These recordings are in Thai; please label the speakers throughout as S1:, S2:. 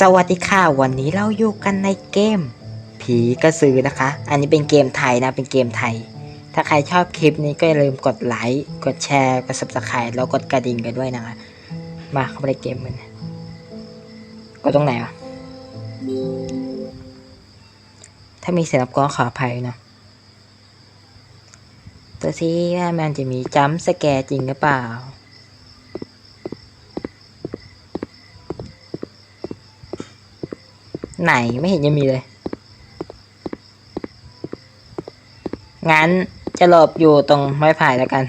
S1: สวัสดีค่ะ วันนี้เราอยู่กันในเกม ผีกระสือนะคะ อันนี้เป็นเกมไทยนะ เป็นเกมไทย ถ้าใครชอบคลิปนี้ก็อย่าลืมกดไลค์ กดแชร์ กด subscribe แล้วกดกระดิ่งกันด้วยนะคะ มาเข้าไปในเกมมันกดตรงไหนวะ ถ้ามีเสียงรบกวนขออภัยนะตัวซีว่ามันจะมีจัมป์สแกร์จริงหรือเปล่า ไหนไม่เห็นจะมีเลย งั้นจะหลบอยู่ตรงไม้ไผ่แล้วกัน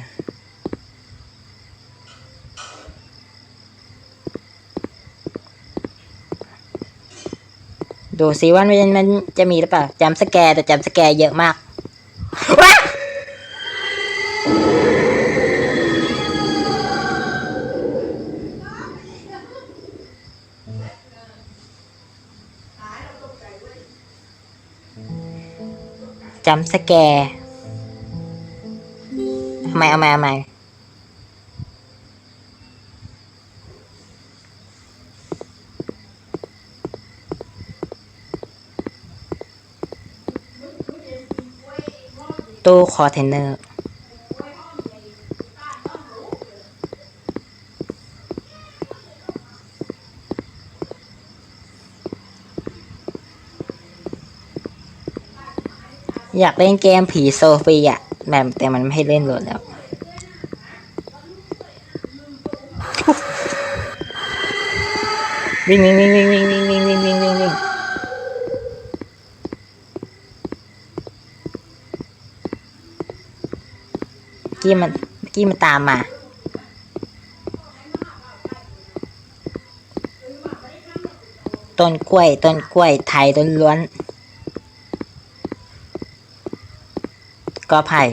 S1: ดูสิว่ามันมันจะมีหรือเปล่าจำสแกร์แต่จำสแกร์เยอะมาก จำสแกร์ทำไมเอามาเอามาตู้คอนเทนเนอร์ อยากเล่นเกมผีโซฟีอะแบบแต่มันไม่ให้เล่นโหลดแล้ว วิ่งวิ่งวิ่งวิ่งวิ่งวิ่งวิ่งวิ่งวิ่งวิ่งวิ่งกี้มันกี้มันตามมาต้นกล้วยต้นกล้วยไทยต้นล้วน ก็ไผ่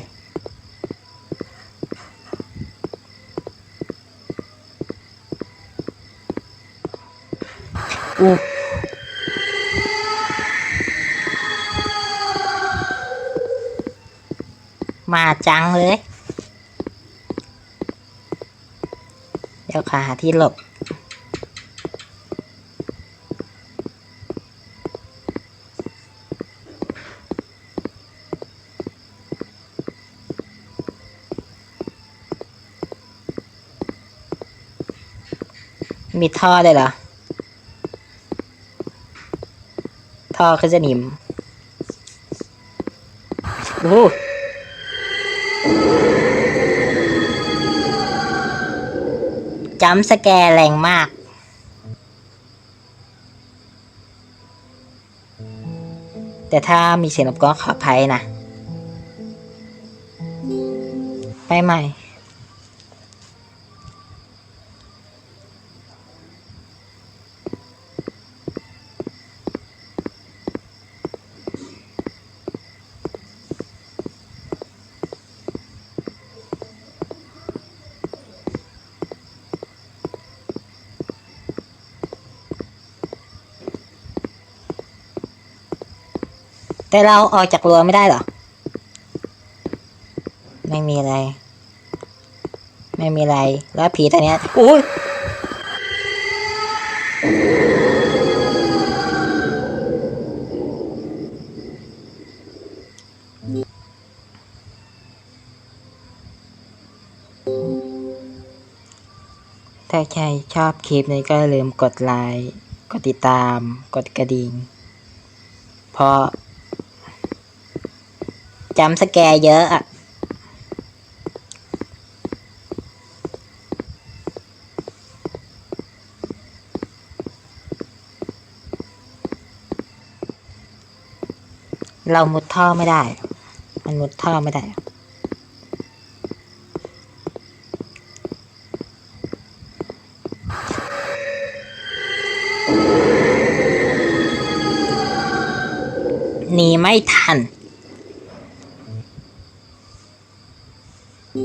S1: อู้มาจังเลย เดี๋ยวขาหาที่หลบ มีท่อได้วยเหรอ ท่อคือจะหนิมโอ้จัมสแกร์แรงมาก แต่ถ้ามีเสียงรบกวนขออภัยนะไม่ไม่ แต่เราออกจากรั้วไม่ได้หรอ ไม่มีอะไร ไม่มีอะไร แล้วผีตัวเนี้ยอุ้ยถ้าใครชอบคลิปนี้ก็ลืมกดไลค์ กดติดตาม กดกระดิ่ง เพราะ จำสแก์เยอะอะเรามุดท่อไม่ได้ มันมุดท่อไม่ได้ หนีไม่ทัน เอ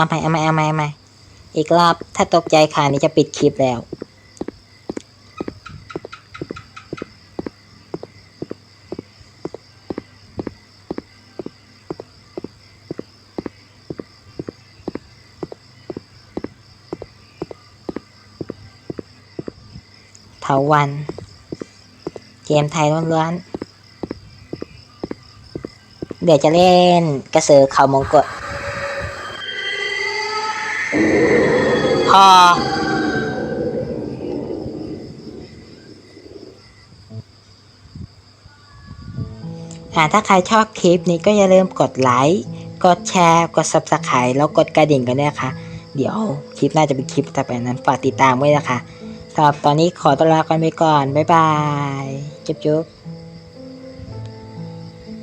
S1: าไปเอาไปเอาไปเอาไปอีกรอบถ้าตกใจขานี้จะปิดคลิปแล้ว เถาวัน เกมไทยล้วนๆ เดี๋ยวจะเล่นกระสือเขามงกฎพออ่าถ้าใครชอบคลิปนี้ก็อย่าลืมกดไลค์ กดแชร์ กด subscribe แล้วกดกระดิ่งกันด้วยนะคะเดี๋ยวคลิปน่าจะเป็นคลิปต่อไปนั้นฝากติดตามไว้นะคะสำหรับตอนนี้ขอตัวลากันไปก่อน บ๊ายบาย จุ๊บจุ๊บ